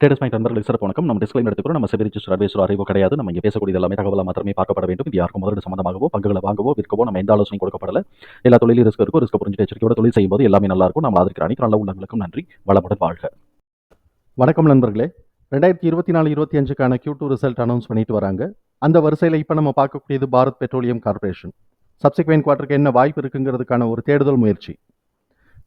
Traders point நண்பர்களுக்கு சிறப்பு வணக்கம். நம்ம டிஸ்கிளைம் எடுத்துக்கிறோம் நம்ம செபி ரிஜிஸ்டர் அட்வைசர் அறிவோ கிடையாது. நம்ம இங்கே பேசக்கூடிய எல்லாமே தகவலாக மாத்திரமே பார்க்கப்பட வேண்டும். இது யாருக்கும் முதலீடு சம்பந்தமாகவோ பங்குகளை வாங்கவோ விற்கவோ நம்ம எந்த ஆலோசனை கொடுக்கப்படல. எல்லா தொழிலும் ரிஸ்க் இருக்கும் ரிஸ்க் புரிஞ்சு எச்சரிக்கையோட தொழில் செய்யும்போது எல்லாமே நல்லா இருக்கும். நம்ம ஆதரிக்கிற அனைத்து நல்ல உள்ளங்களுக்கும் நன்றி. வளமுடன் வாழ்க. வணக்கம் நண்பர்களே. ரெண்டாயிரத்தி இருபத்தி நாலு இருபத்தி அஞ்சுக்கான கியூ டூ ரிசல்ட் அனௌன்ஸ் பண்ணிட்டு வராங்க. அந்த வரிசையில் இப்போ நம்ம பார்க்கக்கூடியது பாரத் பெட்ரோலியம் கார்ப்பரேஷன். சப்சிக்வெண்ட் குவார்ட்டருக்கு என்ன வாய்ப்பு இருக்குங்கிறதுக்கான ஒரு தேடுதல் முயற்சி.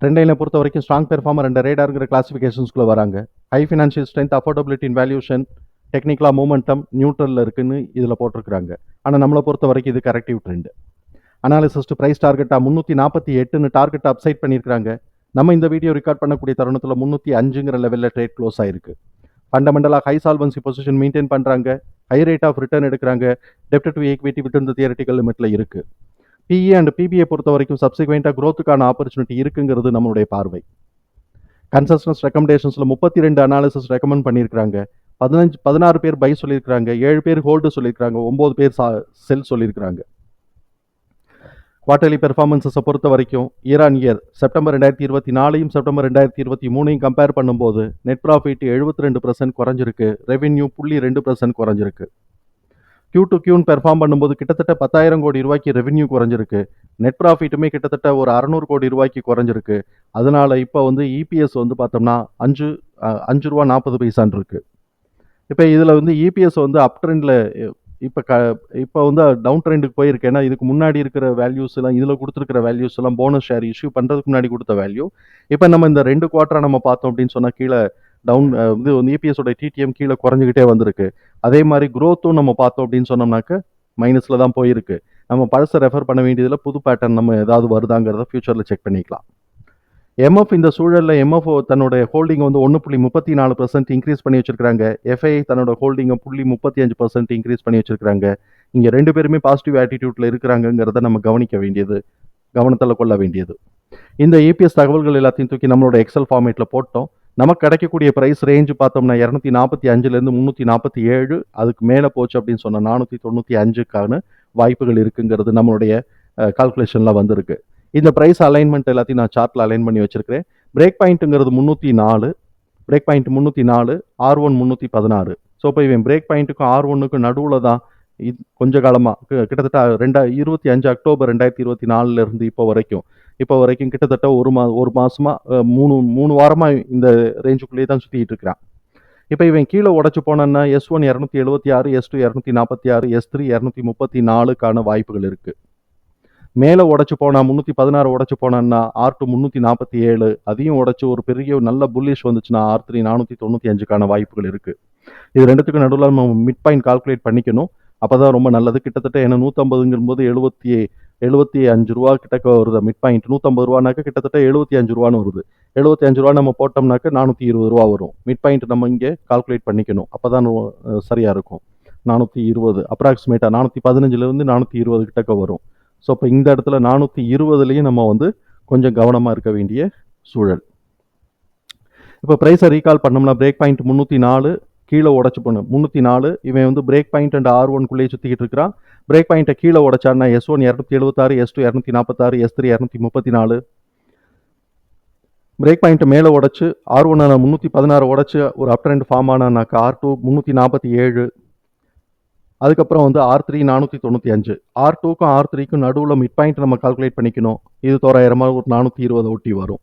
ட்ரெண்ட் லைனை பொறுத்த வரைக்கும் ஸ்ட்ராங் பெர்ஃபார்மர் ரெண்டு ரேடாருங்கிற கிளாசிஃபிகேஷன்ஸ்குள்ளே வராங்க. High financial strength affordability in valuation டெக்னிக்கலாக மூமெண்டம் நியூட்ரலில் இருக்குன்னு இதில் போட்டிருக்கிறாங்க. ஆனால் நம்மளை பொறுத்த வரைக்கும் இது கரெக்டிவ் ட்ரெண்ட் அனாலிசிஸ்ட் ப்ரைஸ் டார்கெட்டாக முந்நூற்றி நாற்பத்தி எட்டுன்னு டார்கெட் அப்சைட் பண்ணியிருக்காங்க நம்ம இந்த வீடியோ ரெக்கார்ட் பண்ணக்கூடிய தருணத்தில் முந்நூற்றி அஞ்சுங்கிற லெவலில் ட்ரேட் க்ளோஸ் ஆயிருக்கு. ஃபண்டமெண்டலாக ஹை சால்வன்சி பொசிஷன் மெயின்டைன் பண்ணுறாங்க ஹை ரேட் ஆஃப் ரிட்டர்ன் எடுக்கிறாங்க. டெப்ட் டு ஈக்விட்டி வித் இந்த தியரட்டிக்கல் லிமிட்டில் இருக்குது பிஇ அண்ட் பிபிஏ பொறுத்த வரைக்கும் சப்சிக்வெண்ட்டாக க்ரோத்துக்கான ஆப்பர்ச்சுனிட்டி இருக்குங்கிறது நம்மளுடைய பார்வை. கன்சஸ்டன்ஸ் ரெக்கமெண்டேஷன்ஸில் முப்பத்தி ரெண்டு அனாலிசிஸ் ரெக்கமெண்ட் பண்ணியிருக்கிறாங்க. பதினஞ்சு பதினாறு பேர் பை சொல்லியிருக்கிறாங்க. ஏழு பேர் ஹோல்டு சொல்லியிருக்கிறாங்க. ஒம்பது பேர் சா செல் சொல்லியிருக்கிறாங்க. குவார்டர்லி பெர்ஃபார்மன்ஸஸை பொறுத்த வரைக்கும் இயர் ஆன் இயர் செப்டம்பர் ரெண்டாயிரத்தி இருபத்தி நாலையும் செப்டம்பர் ரெண்டாயிரத்தி இருபத்தி மூணையும் கம்பேர் பண்ணும்போது நெட் ப்ராஃபிட் எழுபத்தி ரெண்டு பர்சன்ட் குறைஞ்சிருக்கு. ரெவென்யூ புள்ளி ரெண்டு பர்சன்ட் குறைஞ்சிருக்கு. கியூ டு கியூன் பெர்ஃபார்ம் பண்ணும்போது கிட்டத்தட்ட பத்தாயிரம் கோடி ரூபாய்க்கு ரெவென்யூ குறைஞ்சிருக்கு. நெட் ப்ராஃபிட்டுமே கிட்டத்தட்ட ஒரு அறநூறு கோடி ரூபாய்க்கு குறைஞ்சிருக்கு. அதனால் இப்போ வந்து இபிஎஸ் வந்து பார்த்தோம்னா அஞ்சு அஞ்சு ரூபா நாற்பது பைசான்ருக்கு இப்போ இதில் வந்து இபிஎஸ் வந்து அப் ட்ரெண்டில் இப்போ க இப்போ வந்து டவுன் ட்ரெண்டுக்கு போயிருக்கு. ஏன்னா இதுக்கு முன்னாடி இருக்கிற வேல்யூஸ் எல்லாம் இதில் கொடுத்துருக்கிற வேல்யூஸ் எல்லாம் போனஸ் ஷேர் இஷ்யூ பண்ணுறதுக்கு முன்னாடி கொடுத்த வேல்யூ இப்போ நம்ம இந்த ரெண்டு குவார்ட்டராக நம்ம பார்த்தோம் அப்படின்னு சொன்னால் கீழே டவுன் இது வந்து இபிஎஸோட டிடிஎம் கீழே குறைஞ்சிக்கிட்டே வந்திருக்கு. அதே மாதிரி க்ரோத்தும் நம்ம பார்த்தோம் அப்படின்னு சொன்னோம்னாக்க மைனஸில் தான் போயிருக்கு. நம்ம பழசை ரெஃபர் பண்ண வேண்டியதில் புது பேட்டர்ன் நம்ம ஏதாவது வருதாங்கிறத ஃபியூச்சரில் செக் பண்ணிக்கலாம். எம்எஃப் இந்த சூழலில் எம்எஃப் தன்னோட ஹோல்டிங் வந்து ஒன்று புள்ளி முப்பத்தி நாலு பர்சன்ட் இன்க்ரீஸ் பண்ணி வச்சிருக்காங்க எஃப்ஐ தன்னோட ஹோல்டிங்கை புள்ளி முப்பத்தி அஞ்சு பர்சன்ட் இன்க்ரீஸ் பண்ணி வச்சிருக்காங்க இங்கே ரெண்டு பேருமே பாசிட்டிவ் ஆட்டிடியூட்டில் இருக்கிறாங்கிறத நம்ம கவனிக்க வேண்டியது கவனத்தில் கொள்ள வேண்டியது. இந்த ஏபிஎஸ் தகவல்கள் எல்லாத்தையும் தூக்கி நம்மளோட எக்ஸல் ஃபார்மேட்டில் போட்டோம். நமக்கு கிடைக்கக்கூடிய ப்ரைஸ் ரேஞ்சு பார்த்தோம்னா இரநூத்தி நாற்பத்தி அஞ்சுலேருந்து முந்நூற்றி நாற்பத்தி ஏழு அதுக்கு மேலே போச்சு அப்படின்னு சொன்னால் நானூற்றி தொண்ணூற்றி அஞ்சுக்கான வாய்ப்புகள் இருக்குங்கிறது நம்மளுடைய கால்குலேஷனில் வந்திருக்கு. இந்த ப்ரைஸ் அலைன்மெண்ட் எல்லாத்தையும் நான் சார்ட்டில் அலைன் பண்ணி வச்சுருக்கிறேன். பிரேக் பாயிண்ட்டுங்கிறது முந்நூற்றி நாலு பிரேக் பாயிண்ட் முந்நூற்றி நாலு ஆர் ஒன் முந்நூற்றி பதினாறு. ஸோ இப்போ இவன் பிரேக் பாயிண்ட்டுக்கும் ஆர் ஒன்னுக்கும் நடுவில் தான் இது கொஞ்ச காலமாக கிட்டத்தட்ட ரெண்டா இருபத்தி அஞ்சு அக்டோபர் ரெண்டாயிரத்தி இருபத்தி நாலுலேருந்து இப்போ வரைக்கும். இப்போ வரைக்கும் கிட்டத்தட்ட ஒரு மா ஒரு மாதமாக மூணு மூணு வாரமாக இந்த ரேஞ்சுக்குள்ளேயே தான் சுற்றிக்கிட்டு இருக்கிறான். இப்போ இவன் கீழே உடச்சு போனன்னா எஸ் ஒன் இரநூத்தி எழுபத்தி ஆறு எஸ் டூ இரநூத்தி நாற்பத்தி ஆறு எஸ் த்ரீ இரநூத்தி முப்பத்தி நாலுக்கான வாய்ப்புகள் இருக்குது மேலே உடச்சு போனா முந்நூற்றி பதினாறு உடச்சு போனான்னா ஆர் டூ முந்நூற்றி நாற்பத்தி ஏழு. அதையும் உடச்சு ஒரு பெரிய நல்ல புல்லிஷ் வந்துச்சுன்னா ஆர் த்ரீ நானூற்றி தொண்ணூற்றி அஞ்சுக்கான வாய்ப்புகள் இருக்குது இது ரெண்டுத்துக்கும் நடுவில் நம்ம மிட் பாயிண்ட் கால்குலேட் பண்ணிக்கணும். அப்போ தான் ரொம்ப நல்லது. கிட்டத்தட்ட ஏன்னா நூற்றம்பதுங்கும்போது எழுபத்தி எழுபத்தி அஞ்சு ரூபா கிட்டக்க வருது. மிட் பாயிண்ட் நூற்றம்பது ரூபானாக்க கிட்டத்தட்ட எழுபத்தி அஞ்சு ரூபான்னு வருது. எழுபத்தி அஞ்சு ரூபா நம்ம போட்டோம்னாக்க நானூற்றி இருபது ரூபா வரும். மிட் பாயிண்ட் நம்ம இங்கே கால்குலேட் பண்ணிக்கணும். அப்போ தான் சரியாக இருக்கும். நானூற்றி இருபது அப்ராக்சிமேட்டாக நானூற்றி பதினஞ்சுலேருந்து நானூற்றி இருபது கிட்டக்க வரும். ஸோ இப்போ இந்த இடத்துல நானூற்றி இருபதுலேயும் நம்ம வந்து கொஞ்சம் கவனமாக இருக்க வேண்டிய சூழல். இப்போ ப்ரைஸை ரீகால் பண்ணோம்னா பிரேக் பாயிண்ட் முந்நூற்றி நாலு கீழே உடச்சு பண்ணு முந்நூற்றி நாலு இவன் வந்து பிரேக் பாயிண்ட் அண்ட் ஆர் ஒன்குள்ளேயே சுற்றிக்கிட்டு இருக்கிறான். பிரேக் பாயிண்ட்டை கீழே உடச்சான்னா எஸ் ஒன் இரநூத்தி எழுபத்தாறு எஸ் டூ இரநூத்தி நாற்பத்தாறு எஸ் த்ரீ இரநூத்தி முப்பத்தி நாலு. பிரேக் பாயிண்ட்டை மேலே உடச்சு ஆர் ஒன் முந்நூற்றி பதினாறு உடச்சு ஒரு அப் ட்ரெண்ட் ஃபார்ம் ஆனானாக்கா ஆர் டூ முந்நூற்றி நாற்பத்தி ஏழு. அதுக்கப்புறம் வந்து ஆர் த்ரீ நானூற்றி தொண்ணூற்றி அஞ்சு. ஆர் டூக்கும் ஆர் த்ரீக்கும் நடுவில் மிட் பாயிண்ட் நம்ம கால்குலேட் பண்ணிக்கணும். இது தோராயிரமாக ஒரு நானூற்றி இருபது ஒட்டி வரும்.